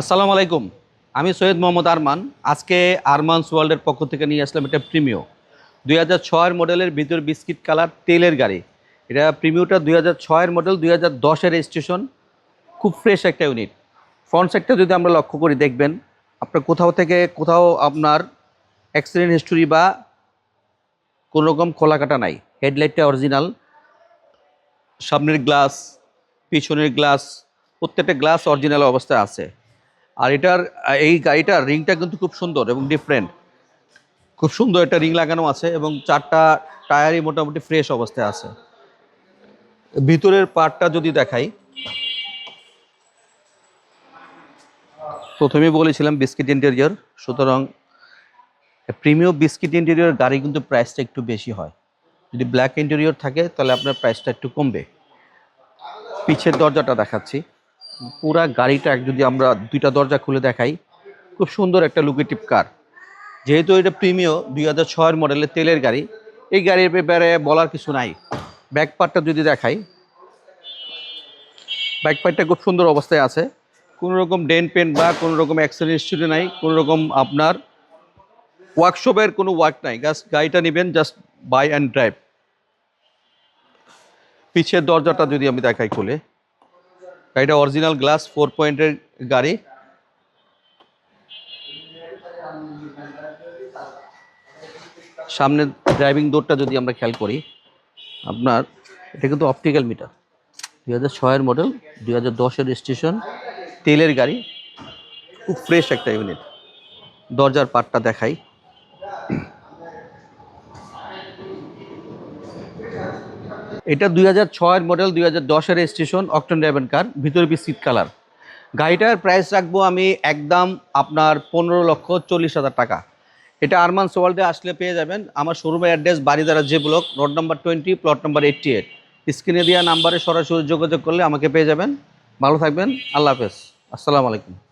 আসসালামু আলাইকুম। আমি সৈয়দ মোহাম্মদ আরমান। আজকে আরমানস ওয়ার্ল্ডের পক্ষ থেকে নিয়ে আসলাম এটা প্রিমিও। দুই হাজার ছয়ের মডেলের ভিতর বিস্কিট কালার তেলের গাড়ি। এটা প্রিমিওটা দুই হাজার ছয়ের মডেল, দুই হাজার দশের রেজিস্ট্রেশন। খুব ফ্রেশ একটা ইউনিট। ফ্রন্ট সাইডটা যদি আমরা লক্ষ্য করি, দেখবেন আপনার কোথাও থেকে কোথাও আপনার অ্যাক্সিডেন্ট হিস্টোরি বা কোনো রকম খোলা কাটা নাই। হেডলাইটটা অরিজিনাল। সামনের গ্লাস, পিছনের গ্লাস, প্রত্যেকটা গ্লাস অরিজিনাল অবস্থায় আছে। আর এটার, এই গাড়িটার রিংটা কিন্তু খুব সুন্দর এবং ডিফারেন্ট খুব সুন্দর একটা রিং লাগানো আছে এবং চারটা টায়ারই মোটামুটি ফ্রেশ অবস্থায় আছে। ভিতরের পার্টটা যদি দেখাই। প্রথমেই বলেছিলাম বিস্কিট ইন্টেরিয়র সুতরাং প্রিমিয়াম বিস্কিট ইন্টেরিয়র গাড়ি কিন্তু প্রাইসটা একটু বেশি হয়। যদি ব্ল্যাক ইন্টেরিয়র থাকে, তাহলে আপনার প্রাইসটা একটু কমবে। পিছের দরজাটা দেখাচ্ছি। পুরা গাড়িটা যদি আমরা দুইটা দরজা খুলে দেখাই, খুব সুন্দর একটা লুকেটিভ কার যেহেতু এটা প্রিমিয় দুই হাজার ছয়ের মডেলের তেলের গাড়ি, এই গাড়ির ব্যাপারে বলার কিছু নাই। ব্যাক পার্টটা যদি দেখাই ব্যাক পার্টটা খুব সুন্দর অবস্থায় আছে। কোনো রকম ডেন পেন বা কোনো রকম অ্যাক্সিডেন্ট হিস্ট্রি নাই কোনো রকম আপনার ওয়ার্কশপের কোনো ওয়ার্ক নাই। জাস্ট গাড়িটা নেবেন জাস্ট বাই অ্যান্ড ড্রাইভ পিছের দরজাটা যদি আমি দেখাই খুলে। গাড়িটা অরিজিনাল গ্লাস ফোর পয়েন্টের গাড়ি। সামনে ড্রাইভিং ডোরটা যদি আমরা খেয়াল করি, আপনার, এটা কিন্তু অপটিক্যাল মিটার দুই হাজার ছয়ের মডেল দুই হাজার দশের স্টেশন তেলের গাড়ি, খুব ফ্রেশ একটা ইউনিট দরজার পাটটা দেখাই। এটা দুই হাজার ছয়ের মডেল দুই হাজার দশের স্টেশন অক্টন ড্রাইভেন কার ভিতরে বিস্কিট কালার গাড়িটার প্রাইস রাখব আমি একদম আপনার পনেরো লক্ষ চল্লিশ হাজার টাকা। এটা আরমান সোয়াল্ডে আসলে পেয়ে যাবেন। আমার শোরুমের অ্যাড্রেস বাড়িদারা যে block road number twenty plot number eighty eight স্ক্রিনে দেওয়া নাম্বারে সরাসরি যোগাযোগ করলে আমাকে পেয়ে যাবেন। ভালো থাকবেন। আল্লাহ হাফেজ। আসসালামু আলাইকুম।